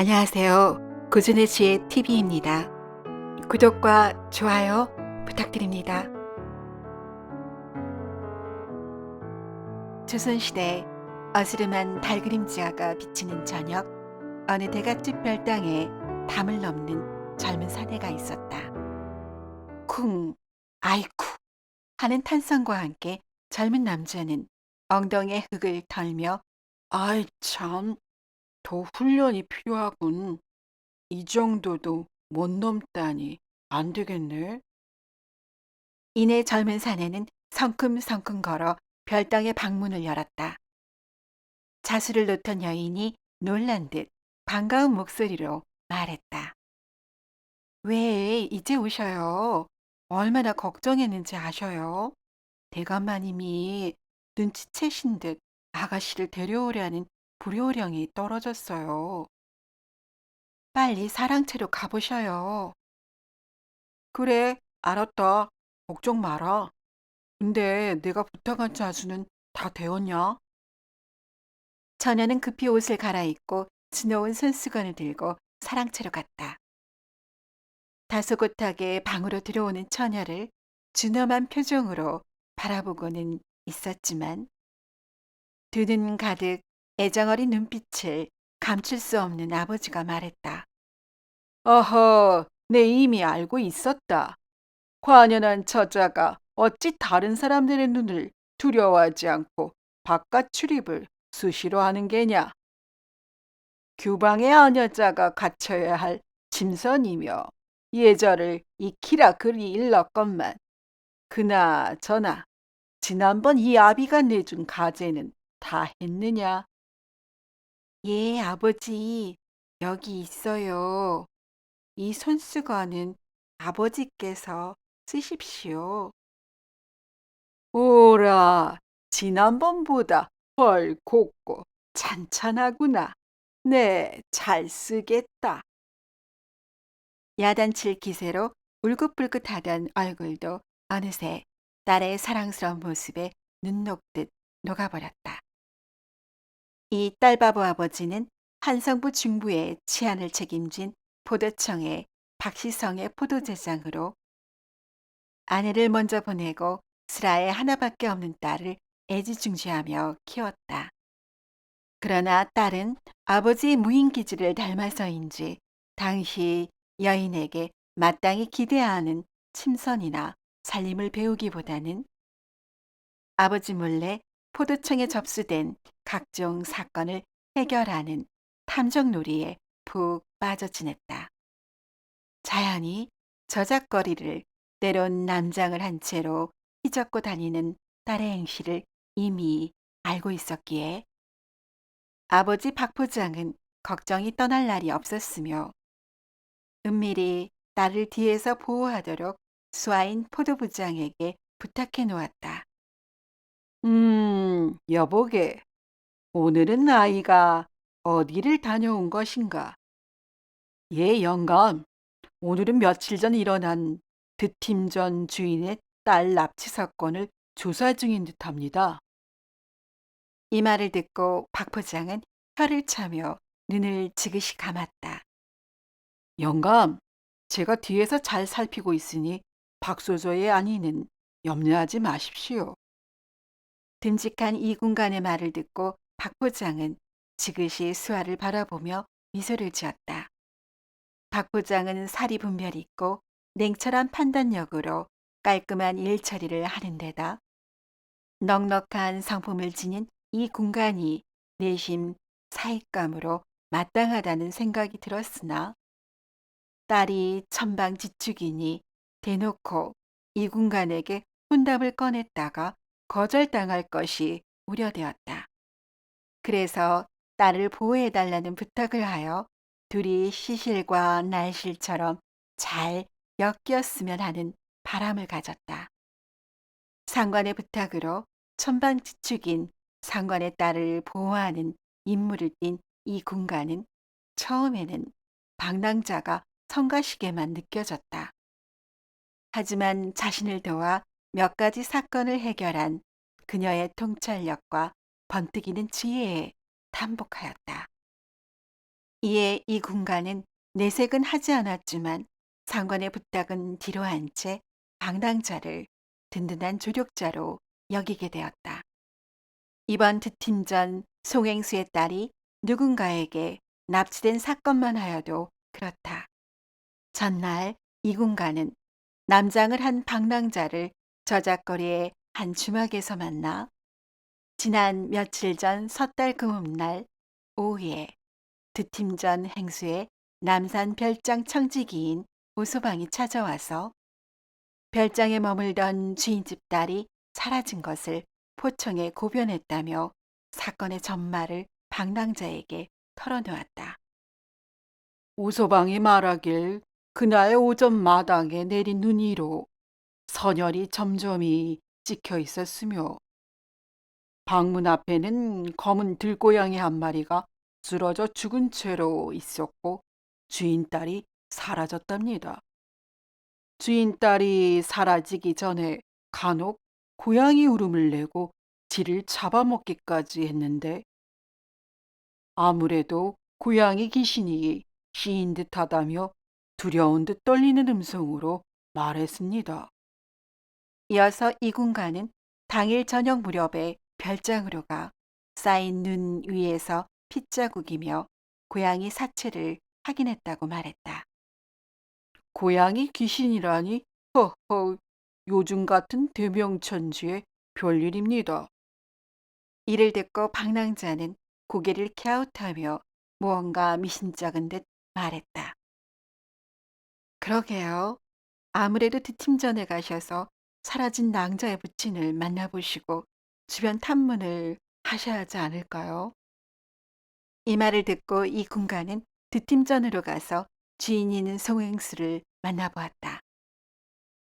안녕하세요. 고준의 지혜 TV입니다. 구독과 좋아요 부탁드립니다. 조선시대 어스름한 달그림자가 비치는 저녁 어느 대갓집 별당에 담을 넘는 젊은 사내가 있었다. 쿵 아이쿠 하는 탄성과 함께 젊은 남자는 엉덩이에 흙을 털며 아이 참 더 훈련이 필요하군. 이 정도도 못 넘다니 안 되겠네. 이내 젊은 사내는 성큼성큼 걸어 별당의 방문을 열었다. 자수를 놓던 여인이 놀란 듯 반가운 목소리로 말했다. 왜 이제 오셔요? 얼마나 걱정했는지 아셔요? 대감마님이 눈치채신 듯 아가씨를 데려오려는 불효령이 떨어졌어요. 빨리 사랑채로 가보셔요. 그래, 알았다. 걱정 마라. 근데 내가 부탁한 자수는 다 되었냐? 처녀는 급히 옷을 갈아입고 지놓은 손수건을 들고 사랑채로 갔다. 다소곳하게 방으로 들어오는 처녀를 준엄한 표정으로 바라보고는 있었지만 두 눈 가득 애정어린 눈빛을 감출 수 없는 아버지가 말했다. 어허, 내 이미 알고 있었다. 관연한 처자가 어찌 다른 사람들의 눈을 두려워하지 않고 바깥 출입을 수시로 하는 게냐? 규방의 아녀자가 갖춰야 할 짐선이며 예절을 익히라 글이 일렀건만 그나저나 지난번 이 아비가 내준 가재는 다 했느냐? 예, 아버지, 여기 있어요. 이 손수건은 아버지께서 쓰십시오. 오라, 지난번보다 헐 곱고 찬찬하구나. 네, 잘 쓰겠다. 야단칠 기세로 울긋불긋하던 얼굴도 어느새 딸의 사랑스러운 모습에 눈 녹듯 녹아버렸다. 이 딸바보 아버지는 한성부 중부의 치안을 책임진 포도청의 박시성의 포도제장으로 아내를 먼저 보내고 슬아에 하나밖에 없는 딸을 애지중지하며 키웠다. 그러나 딸은 아버지 무인기지를 닮아서인지 당시 여인에게 마땅히 기대하는 침선이나 살림을 배우기보다는 아버지 몰래 포도청에 접수된 각종 사건을 해결하는 탐정놀이에 푹 빠져 지냈다. 자연히 저작거리를 때론 남장을 한 채로 휘젓고 다니는 딸의 행실을 이미 알고 있었기에 아버지 박 부장은 걱정이 떠날 날이 없었으며 은밀히 딸을 뒤에서 보호하도록 수아인 포도 부장에게 부탁해 놓았다. 음, 여보게, 오늘은 아이가 어디를 다녀온 것인가? 예, 영감. 오늘은 며칠 전 일어난 드팀전 주인의 딸 납치 사건을 조사 중인 듯합니다. 이 말을 듣고 박 부장은 혀를 차며 눈을 지그시 감았다. 영감, 제가 뒤에서 잘 살피고 있으니 박소저의 안위는 염려하지 마십시오. 듬직한 이 군간의 말을 듣고 박 부장은 지그시 수아를 바라보며 미소를 지었다. 박 부장은 살이 분별 있고 냉철한 판단력으로 깔끔한 일 처리를 하는 데다 넉넉한 상품을 지닌 이 공간이 내심 사익감으로 마땅하다는 생각이 들었으나 딸이 천방지축이니 대놓고 이 군간에게 혼답을 꺼냈다가 거절당할 것이 우려되었다. 그래서 딸을 보호해달라는 부탁을 하여 둘이 시실과 날실처럼 잘 엮였으면 하는 바람을 가졌다. 상관의 부탁으로 천방지축인 상관의 딸을 보호하는 임무를 띈이 군가는 처음에는 방랑자가 성가시게만 느껴졌다. 하지만 자신을 도와 몇 가지 사건을 해결한 그녀의 통찰력과 번뜩이는 지혜에 탐복하였다. 이에 이 군가는 내색은 하지 않았지만 상관의 부탁은 뒤로 한 채 방랑자를 든든한 조력자로 여기게 되었다. 이번 득팀전 송행수의 딸이 누군가에게 납치된 사건만 하여도 그렇다. 전날 이 군가는 남장을 한 방랑자를 저작거리의 한 주막에서 만나 지난 며칠 전 섣달 금음날 오후에 드팀전 행수의 남산 별장 청지기인 오소방이 찾아와서 별장에 머물던 주인집 딸이 사라진 것을 포청에 고변했다며 사건의 전말을 방랑자에게 털어놓았다. 오소방이 말하길 그날 오전 마당에 내린 눈 위로 선열이 점점이 찍혀 있었으며 방문 앞에는 검은 들고양이 한 마리가 쓰러져 죽은 채로 있었고 주인 딸이 사라졌답니다. 주인 딸이 사라지기 전에 간혹 고양이 울음을 내고 쥐를 잡아먹기까지 했는데 아무래도 고양이 귀신이 시인 듯하다며 두려운 듯 떨리는 음성으로 말했습니다. 이어서 이 군가는 당일 저녁 무렵에 별장으로 가 쌓인 눈 위에서 핏자국이며 고양이 사체를 확인했다고 말했다. 고양이 귀신이라니 허허 요즘 같은 대명천지의 별일입니다. 이를 듣고 방랑자는 고개를 갸웃하며 무언가 미심쩍은 듯 말했다. 그러게요. 아무래도 뒷팀전에 가셔서 사라진 낭자의 부친을 만나보시고 주변 탐문을 하셔야 하지 않을까요? 이 말을 듣고 이 군가는 뒷팀전으로 가서 주인 있는 송행수를 만나보았다.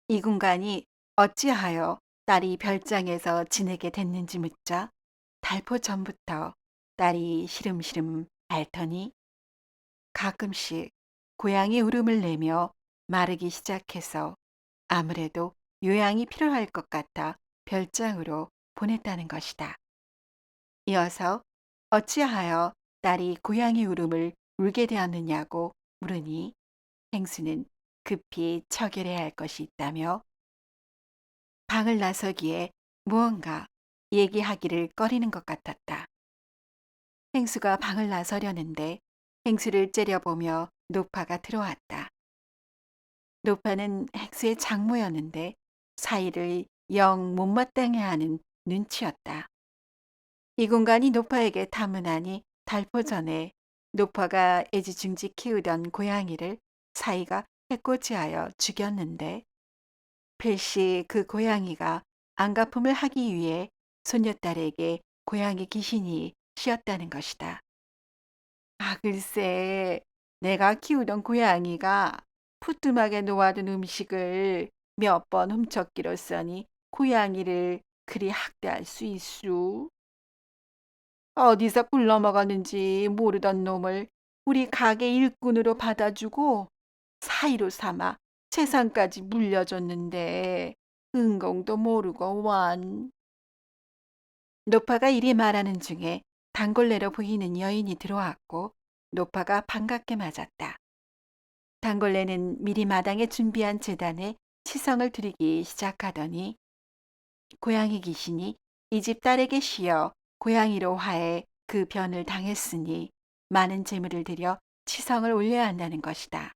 이 군간이 어찌하여 딸이 별장에서 지내게 됐는지 묻자 달포 전부터 딸이 시름시름 앓더니 가끔씩 고양이 울음을 내며 마르기 시작해서 아무래도 요양이 필요할 것 같아 별장으로 보냈다는 것이다. 이어서 어찌하여 딸이 고양이 울음을 울게 되었느냐고 물으니 행수는 급히 처결해야 할 것이 있다며 방을 나서기에 무언가 얘기하기를 꺼리는 것 같았다. 행수가 방을 나서려는데 행수를 째려보며 노파가 들어왔다. 노파는 행수의 장모였는데 사이를 영 못마땅해 하는 눈치였다. 이 공간이 노파에게 탐문하니 달포 전에 노파가 애지중지 키우던 고양이를 사이가 해코지하여 죽였는데 필시 그 고양이가 안가품을 하기 위해 손녀딸에게 고양이 귀신이 씌었다는 것이다. 아, 글쎄, 내가 키우던 고양이가 푸짐하게 놓아둔 음식을 몇 번 훔쳤기로써니 고양이를 그리 학대할 수 있수. 어디서 굴러먹었는지 모르던 놈을 우리 가게 일꾼으로 받아주고 사이로 삼아 재산까지 물려줬는데 은공도 모르고 완. 노파가 이리 말하는 중에 단골레로 보이는 여인이 들어왔고 노파가 반갑게 맞았다. 단골레는 미리 마당에 준비한 재단에 치성을 드리기 시작하더니 고양이 귀신이 이 집 딸에게 씌어 고양이로 화해 그 변을 당했으니 많은 재물을 들여 치성을 올려야 한다는 것이다.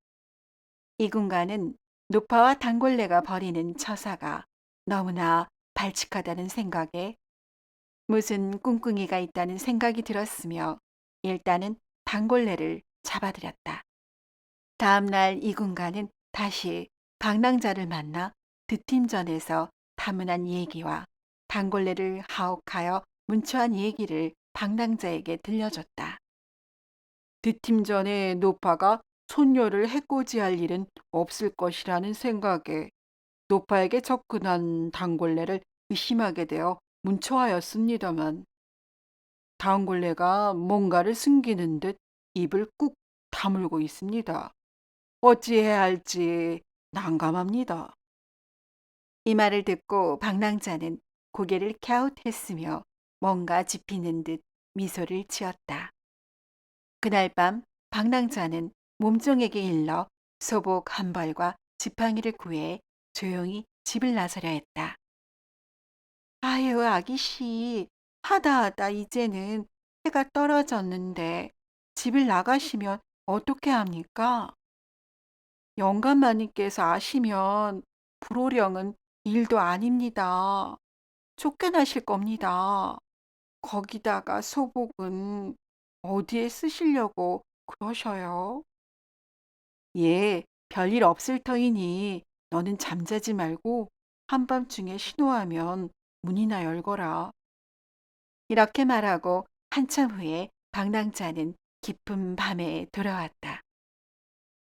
이 군가는 노파와 단골레가 벌이는 처사가 너무나 발칙하다는 생각에 무슨 꿍꿍이가 있다는 생각이 들었으며 일단은 단골레를 잡아들였다. 다음 날 이 군가는 다시 방랑자를 만나 드팀전에서 탐문한 얘기와 단골레를 하옥하여 문초한 얘기를 방랑자에게 들려줬다. 뒷팀전에 노파가 손녀를 해코지할 일은 없을 것이라는 생각에 노파에게 접근한 단골레를 의심하게 되어 문초하였습니다만 단골레가 뭔가를 숨기는 듯 입을 꾹 다물고 있습니다. 어찌해야 할지 난감합니다. 이 말을 듣고 방랑자는 고개를 갸웃했으며 뭔가 짚이는 듯 미소를 지었다. 그날 밤 방랑자는 몸종에게 일러 소복 한 벌과 지팡이를 구해 조용히 집을 나서려 했다. 아유, 아기씨, 하다하다 이제는 해가 떨어졌는데 집을 나가시면 어떻게 합니까? 영감 마님께서 아시면 불호령은 일도 아닙니다. 쫓겨나실 겁니다. 거기다가 소복은 어디에 쓰시려고 그러셔요? 예, 별일 없을 터이니 너는 잠자지 말고 한밤중에 신호하면 문이나 열거라. 이렇게 말하고 한참 후에 방랑자는 깊은 밤에 돌아왔다.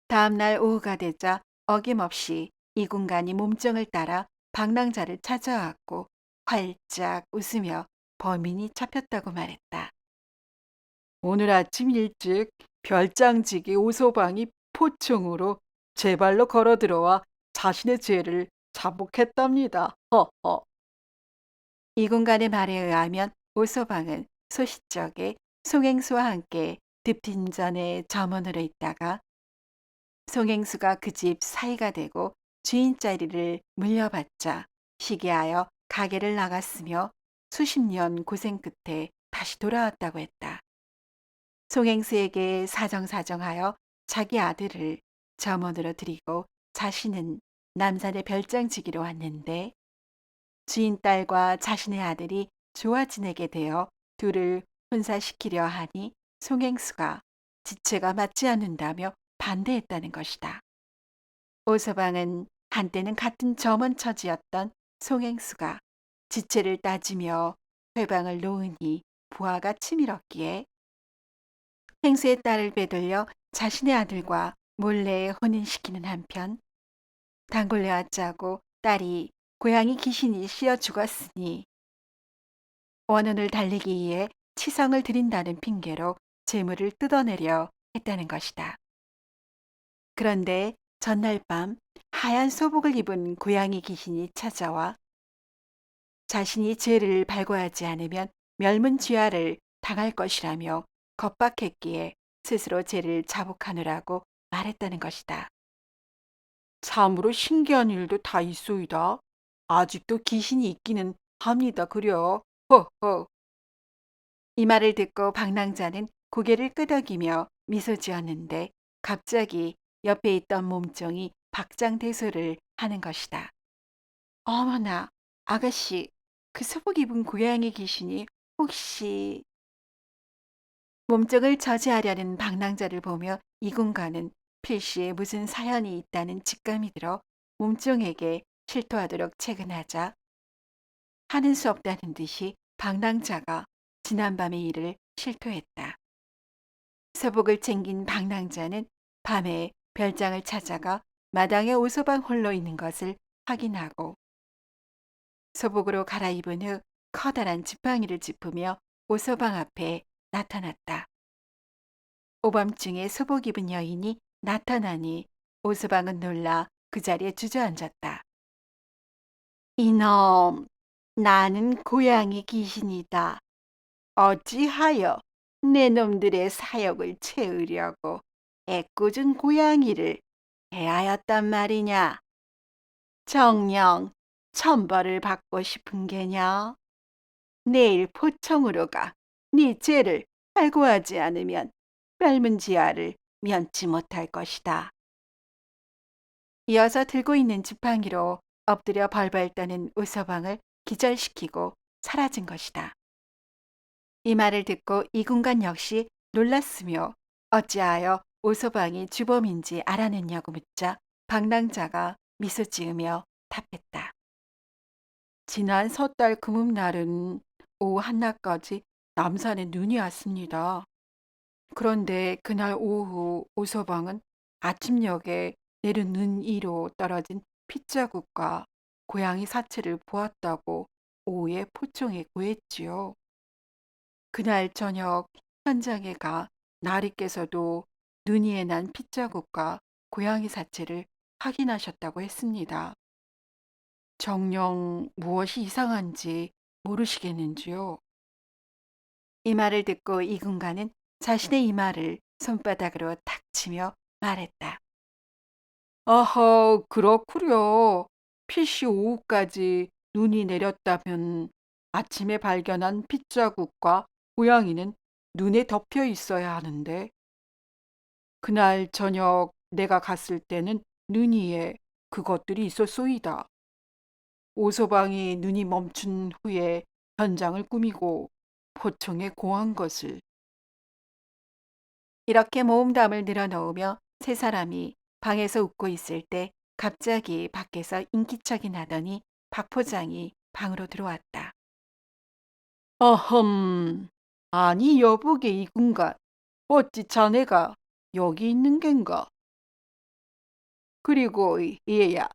다음 날 오후가 되자 어김없이 이 공간이 몸정을 따라 방랑자를 찾아왔고 활짝 웃으며 범인이 잡혔다고 말했다. 오늘 아침 일찍 별장지기 오소방이 포충으로 제 발로 걸어 들어와 자신의 죄를 자복했답니다. 허허. 이 공간의 말에 의하면 오소방은 소시적에 송행수와 함께 듭진전에 점원으로 있다가 송행수가 그 집 사이가 되고 주인 자리를 물려받자 시기하여 가게를 나갔으며 수십 년 고생 끝에 다시 돌아왔다고 했다. 송행수에게 사정사정하여 자기 아들을 점원으로 드리고 자신은 남산의 별장지기로 왔는데 주인 딸과 자신의 아들이 좋아 지내게 되어 둘을 혼사시키려 하니 송행수가 지체가 맞지 않는다며 반대했다는 것이다. 오서방은 한때는 같은 점원 처지였던 송행수가 지체를 따지며 회방을 놓으니 부하가 치밀었기에 행수의 딸을 빼돌려 자신의 아들과 몰래 혼인시키는 한편 단골레와 짜고 딸이 고양이 귀신이 씌어 죽었으니 원혼을 달리기 위해 치성을 드린다는 핑계로 재물을 뜯어내려 했다는 것이다. 그런데 전날 밤 하얀 소복을 입은 고양이 귀신이 찾아와 자신이 죄를 발고하지 않으면 멸문지화를 당할 것이라며 겁박했기에 스스로 죄를 자복하느라고 말했다는 것이다. 참으로 신기한 일도 다 있소이다. 아직도 귀신이 있기는 합니다. 그려. 허허. 이 말을 듣고 방랑자는 고개를 끄덕이며 미소 지었는데 갑자기 옆에 있던 몸종이 박장대소를 하는 것이다. 어머나, 아가씨, 그 소복 입은 고양이 귀신이 혹시 몸종을 저지하려는 방랑자를 보며 이군가는 필시에 무슨 사연이 있다는 직감이 들어 몸종에게 실토하도록 채근하자 하는 수 없다는 듯이 방랑자가 지난밤의 일을 실토했다. 서복을 챙긴 방랑자는 밤에 별장을 찾아가 마당에 오소방 홀로 있는 것을 확인하고 소복으로 갈아입은 후 커다란 지팡이를 짚으며 오소방 앞에 나타났다. 오밤중에 소복 입은 여인이 나타나니 오소방은 놀라 그 자리에 주저앉았다. 이놈, 나는 고양이 귀신이다. 어찌하여 내 놈들의 사역을 채우려고 애꿎은 고양이를 대하였단 말이냐? 정령 천벌을 받고 싶은 게냐? 내일 포청으로 가. 네 죄를 발고하지 않으면 멸문 지하를 면치 못할 것이다. 이어서 들고 있는 지팡이로 엎드려 벌벌 떠는 우서방을 기절시키고 사라진 것이다. 이 말을 듣고 이군관 역시 놀랐으며 어찌하여 오소방이 주범인지 알아냈냐고 묻자 방랑자가 미소 지으며 답했다. 지난 섣달 금음날은 오후 한낮까지 남산에 눈이 왔습니다. 그런데 그날 오후 오서방은 아침녘에 내린 눈 위로 떨어진 핏자국과 고양이 사체를 보았다고 오후에 포청에 고했지요. 그날 저녁 현장에 가 나리께서도 눈 위에 난 핏자국과 고양이 사체를 확인하셨다고 했습니다. 정녕 무엇이 이상한지 모르시겠는지요? 이 말을 듣고 이군가는 자신의 이 말을 손바닥으로 탁 치며 말했다. 아하, 그렇구려. 피시 오후까지 눈이 내렸다면 아침에 발견한 핏자국과 고양이는 눈에 덮여 있어야 하는데 그날 저녁 내가 갔을 때는 눈 위에 그것들이 있었소이다. 오소방이 눈이 멈춘 후에 현장을 꾸미고 포청에 고한 것을 이렇게 모험담을 늘어놓으며 세 사람이 방에서 웃고 있을 때 갑자기 밖에서 인기척이 나더니 박 포장이 방으로 들어왔다. 어흠, 아니 여보게 이군가 어찌 자네가 여기 있는 겐가? 그리고 이- 얘야,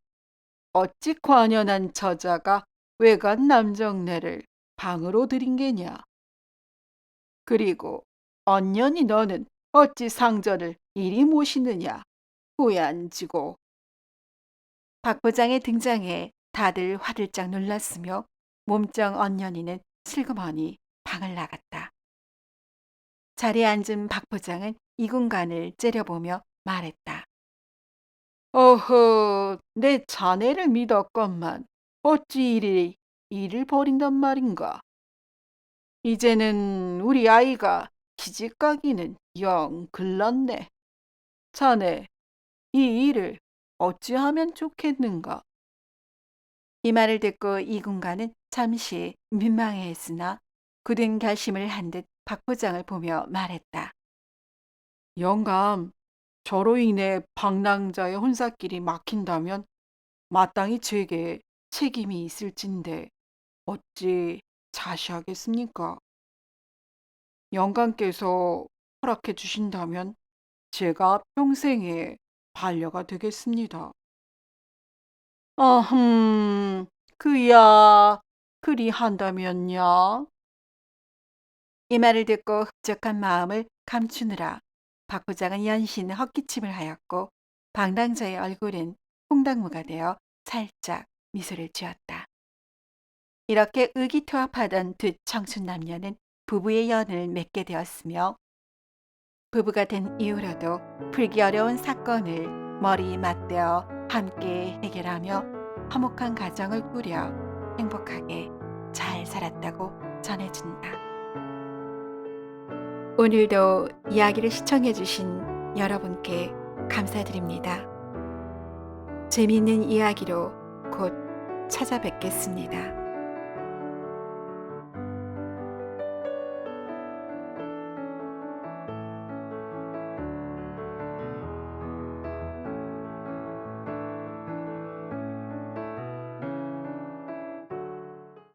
어찌 관연한 처자가 외간 남정네를 방으로 들인 게냐? 그리고 언년이 너는 어찌 상전을 이리 모시느냐? 후얀지고 박 부장의 등장에 다들 화들짝 놀랐으며 몸짱 언년이는 슬그머니 방을 나갔다. 자리에 앉은 박 부장은 이 공간을 째려보며 말했다. 어허, 내 자네를 믿었건만 어찌 이리 일을 벌인단 말인가? 이제는 우리 아이가 시집가기는 영 글렀네. 자네, 이 일을 어찌하면 좋겠는가? 이 말을 듣고 이 공간은 잠시 민망해했으나 굳은 결심을 한 듯 박 부장을 보며 말했다. 영감, 저로 인해 방랑자의 혼사길이 막힌다면 마땅히 제게 책임이 있을진데 어찌 자시하겠습니까? 영감께서 허락해 주신다면 제가 평생의 반려가 되겠습니다. 어흠, 그야, 그리 한다면야. 이 말을 듣고 흡족한 마음을 감추느라 박 부장은 연신 헛기침을 하였고 방랑자의 얼굴은 홍당무가 되어 살짝 미소를 지었다. 이렇게 의기투합하던 두 청춘 남녀는 부부의 연을 맺게 되었으며 부부가 된 이후로도 풀기 어려운 사건을 머리 맞대어 함께 해결하며 화목한 가정을 꾸려 행복하게 잘 살았다고 전해준다. 오늘도 이야기를 시청해주신 여러분께 감사드립니다. 재미있는 이야기로 곧 찾아뵙겠습니다.